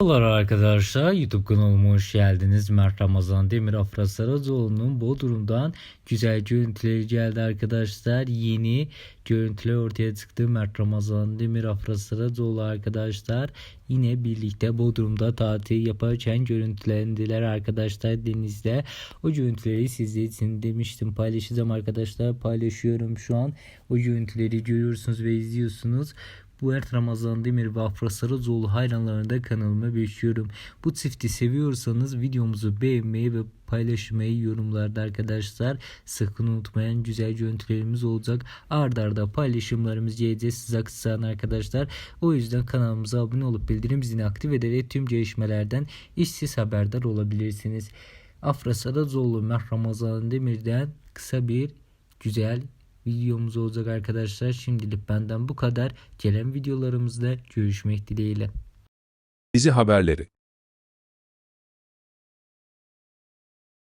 Merhabalar arkadaşlar YouTube kanalıma hoş geldiniz. Mert Ramazan Demir Afra Saracoğlu'nun Bodrum'dan güzel görüntüleri geldi arkadaşlar. Yeni görüntüler ortaya çıktı. Mert Ramazan Demir Afra Saracoğlu arkadaşlar yine birlikte Bodrum'da tatil yaparken görüntülendiler arkadaşlar denizde. O görüntüleri sizler için demiştim paylaşacağım arkadaşlar paylaşıyorum şu an. O görüntüleri görüyorsunuz ve izliyorsunuz. Bu Ert Ramazan Demir ve Afra Saracoğlu hayranlarını da kanalıma bekliyorum. Bu çifti seviyorsanız videomuzu beğenmeyi ve paylaşmayı yorumlarda arkadaşlar. Sakın unutmayın güzel görüntülerimiz olacak. Arda arda paylaşımlarımız geleceğiz size aksayan arkadaşlar. O yüzden kanalımıza abone olup bildirim zilini aktif ederek tüm gelişmelerden işsiz haberdar olabilirsiniz. Afra Saracoğlu Mert Ramazan Demir'den kısa bir güzel videomuz olacak arkadaşlar. Şimdilik benden bu kadar. Gelen videolarımızda görüşmek dileğiyle. Dizi haberleri